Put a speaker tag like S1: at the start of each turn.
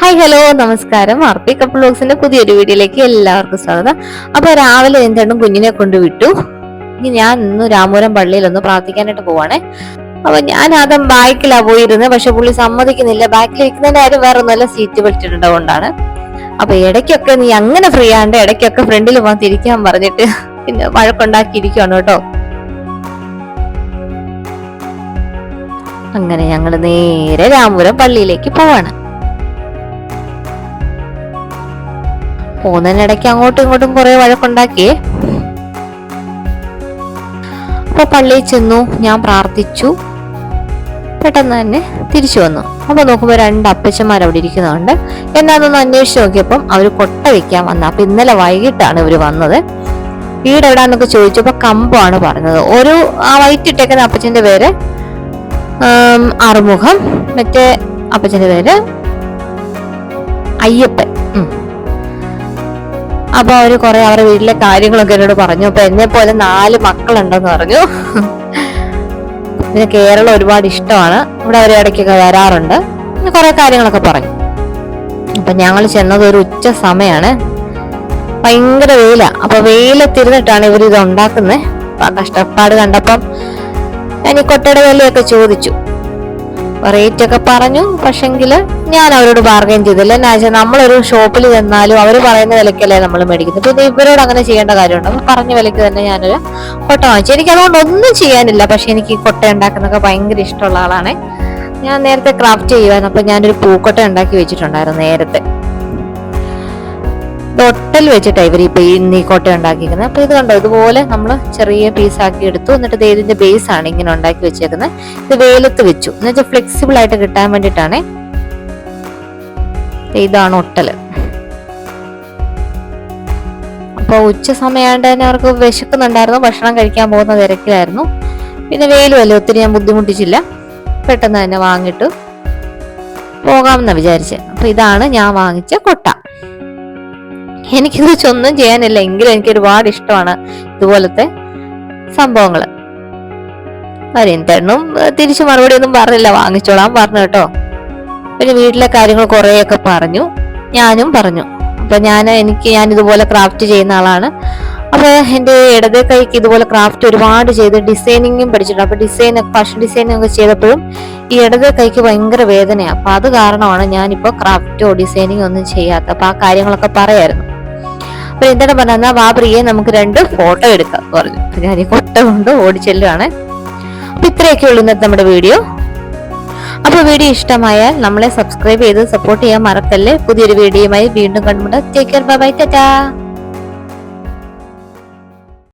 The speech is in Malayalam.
S1: ഹായ് ഹലോ നമസ്കാരം. ആർപി കപ്പിൾ ബോക്സിന്റെ പുതിയൊരു വീഡിയോയിലേക്ക് എല്ലാവർക്കും സ്വാഗതം. അപ്പൊ രാവിലെ എന്താണ് കുഞ്ഞിനെ കൊണ്ട് വിട്ടു? ഇനി ഞാൻ ഇന്ന് രാമൂരം പള്ളിയിൽ ഒന്ന് പ്രാർത്ഥിക്കാനായിട്ട് പോവാണേ. അപ്പൊ ഞാൻ ആദ്യം ബാക്കിലാ പോയിരുന്നത് പക്ഷെ പുള്ളി സമ്മതിക്കുന്നില്ല. ബാക്കിൽ ഇരിക്കുന്നതിന്റെ കാര്യം വേറെ ഒന്നുമല്ല സീറ്റ് ബെൽറ്റ് അപ്പൊ ഇടയ്ക്കൊക്കെ നീ അങ്ങനെ ഫ്രീ ആണ്ട് ഇടയ്ക്കൊക്കെ ഫ്രണ്ടിൽ പോകാൻ തിരിക്കാൻ പറഞ്ഞിട്ട് പിന്നെ വഴക്കുണ്ടാക്കിയിരിക്കുകയാണ് കേട്ടോ. അങ്ങനെ ഞങ്ങൾ നേരെ രാമപുരം പള്ളിയിലേക്ക് പോവാണ്. പോകുന്നതിനിടയ്ക്ക് അങ്ങോട്ടും ഇങ്ങോട്ടും കുറെ വഴക്കുണ്ടാക്കിയേ അപ്പൊ പള്ളിയിൽ ചെന്നു ഞാൻ പ്രാർത്ഥിച്ചു. പെട്ടെന്ന് തന്നെ തിരിച്ചു വന്നു. അപ്പൊ നോക്കുമ്പോ രണ്ട് അപ്പച്ചന്മാർ അവിടെ ഇരിക്കുന്നുണ്ട്. എന്നാന്നൊന്ന് അന്വേഷിച്ച് നോക്കിയപ്പം അവർ കൊട്ട വെക്കാൻ വന്ന അപ്പൊ ഇന്നലെ വൈകിട്ടാണ് ഇവർ വന്നത്. വീട് എവിടാന്നൊക്കെ ചോദിച്ചപ്പോ കമ്പാണ് പറഞ്ഞത്. ഒരു ആ വൈറ്റിട്ടേക്കുന്ന അപ്പച്ചന്റെ പേര് അറുമുഖം മറ്റേ അപ്പച്ചന്റെ പേര് അയ്യപ്പൻ. ഉം. അപ്പൊ അവർ കുറെ അവരുടെ വീട്ടിലെ കാര്യങ്ങളൊക്കെ എന്നോട് പറഞ്ഞു. അപ്പൊ എന്നെ പോലെ നാല് മക്കളുണ്ടെന്ന് പറഞ്ഞു. പിന്നെ കേരളം ഒരുപാട് ഇഷ്ടമാണ്. ഇവിടെ അവർ ഇടയ്ക്കൊക്കെ വരാറുണ്ട്. പിന്നെ കുറെ കാര്യങ്ങളൊക്കെ പറഞ്ഞു. അപ്പൊ ഞങ്ങൾ ചെന്നത് ഒരു ഉച്ച സമയാണ്. ഭയങ്കര വെയിലാണ് അപ്പൊ വെയിലത്തിരുന്നിട്ടാണ് ഇവർ ഇത് ഉണ്ടാക്കുന്നത് കഷ്ടപ്പാട് കണ്ടപ്പം ഞാൻ ഈ കൊട്ടയുടെ വിലയൊക്കെ ചോദിച്ചു. റേറ്റ് ഒക്കെ പറഞ്ഞു. പക്ഷെങ്കിൽ ഞാൻ അവരോട് ബാർഗൈൻ ചെയ്തില്ല. എന്നാ വെച്ചാൽ നമ്മളൊരു ഷോപ്പിൽ ചെന്നാലും അവർ പറയുന്ന വിലക്കല്ലേ നമ്മൾ മേടിക്കുന്നത്. പിന്നെ ഇവരോട് അങ്ങനെ ചെയ്യേണ്ട കാര്യമുണ്ട്. അപ്പം പറഞ്ഞ വിലക്ക് തന്നെ ഞാനൊരു കൊട്ട വാങ്ങിച്ചു. എനിക്ക് അതുകൊണ്ട് ഒന്നും ചെയ്യാനില്ല. പക്ഷെ എനിക്ക് ഈ കൊട്ട ഉണ്ടാക്കുന്നൊക്കെ ഭയങ്കര ഇഷ്ടമുള്ള ആളാണ്. ഞാൻ നേരത്തെ ക്രാഫ്റ്റ് ചെയ്യുവാൻ അപ്പം ഞാനൊരു പൂക്കൊട്ട ഉണ്ടാക്കി വെച്ചിട്ടുണ്ടായിരുന്നു നേരത്തെ. തൊട്ടൽ വെച്ചിട്ടാണ് ഇവർ ഈ ഇന്ന് ഈ കൊട്ട ഉണ്ടാക്കിയിരിക്കുന്നത് അപ്പൊ ഇത് കണ്ടോ ഇതുപോലെ നമ്മൾ ചെറിയ പീസ് ആക്കി എടുത്തു. എന്നിട്ട് ഇതിന്റെ ബേസ് ആണ് ഇങ്ങനെ ഉണ്ടാക്കി വെച്ചേക്കുന്നത് ഇത് വെയിലത്ത് വെച്ചു. എന്ന് വെച്ചാൽ ഫ്ലെക്സിബിൾ ആയിട്ട് കിട്ടാൻ വേണ്ടിയിട്ടാണ് ഇതാണ് ഒട്ടൽ. അപ്പൊ ഉച്ച സമയമായിട്ട് തന്നെ അവർക്ക് വിശക്കുന്നുണ്ടായിരുന്നു. ഭക്ഷണം കഴിക്കാൻ പോകുന്ന തിരക്കിലായിരുന്നു. പിന്നെ വെയിലുമല്ലേ ഒത്തിരി ഞാൻ ബുദ്ധിമുട്ടിച്ചില്ല. പെട്ടെന്ന് തന്നെ വാങ്ങിട്ട് പോകാമെന്നാണ് വിചാരിച്ചത് അപ്പൊ ഇതാണ് ഞാൻ വാങ്ങിച്ച കൊട്ട. എനിക്കിത് ഒന്നും ചെയ്യാനില്ല. എങ്കിലും എനിക്ക് ഒരുപാട് ഇഷ്ടമാണ് ഇതുപോലത്തെ സംഭവങ്ങൾ അരിന്തണ്ണും തിരിച്ചു മറുപടി ഒന്നും പറഞ്ഞില്ല. വാങ്ങിച്ചോളാൻ പറഞ്ഞു കേട്ടോ. പിന്നെ വീട്ടിലെ കാര്യങ്ങൾ കുറേയൊക്കെ പറഞ്ഞു. ഞാനും പറഞ്ഞു. അപ്പൊ ഞാൻ എനിക്ക് ഞാൻ ഇതുപോലെ ക്രാഫ്റ്റ് ചെയ്യുന്ന ആളാണ്. അപ്പൊ എന്റെ ഇടത് കൈക്ക് ഇതുപോലെ ക്രാഫ്റ്റ് ഒരുപാട് ചെയ്ത് ഡിസൈനിങ്ങും പഠിച്ചിട്ടുണ്ട്. അപ്പൊ ഡിസൈൻ ഫാഷൻ ഡിസൈനിങ് ഒക്കെ ചെയ്തപ്പോഴും ഈ ഇടത് കൈക്ക് ഭയങ്കര വേദനയാണ് അപ്പൊ അത് കാരണമാണ് ഞാനിപ്പോ ക്രാഫ്റ്റോ ഡിസൈനിങ്ങോ ഒന്നും ചെയ്യാത്ത അപ്പൊ ആ കാര്യങ്ങളൊക്കെ പറയായിരുന്നു. അപ്പൊ എന്താണ് പറഞ്ഞാൽ വാ പ്രിയെ നമുക്ക് രണ്ട് ഫോട്ടോ എടുക്കാം പറഞ്ഞു. അപ്പൊ കൊട്ട കൊണ്ട് ഓടിച്ചെല്ലുവാണ്. അപ്പൊ ഇത്രയൊക്കെ ഉള്ളൂ ഇന്നത്തെ നമ്മുടെ വീഡിയോ. അപ്പൊ വീഡിയോ ഇഷ്ടമായാൽ നമ്മളെ സബ്സ്ക്രൈബ് ചെയ്ത് സപ്പോർട്ട് ചെയ്യാൻ മറക്കല്ലേ. പുതിയൊരു വീഡിയോയുമായി വീണ്ടും കണ്ടുമുട്ടാം take care bye bye tata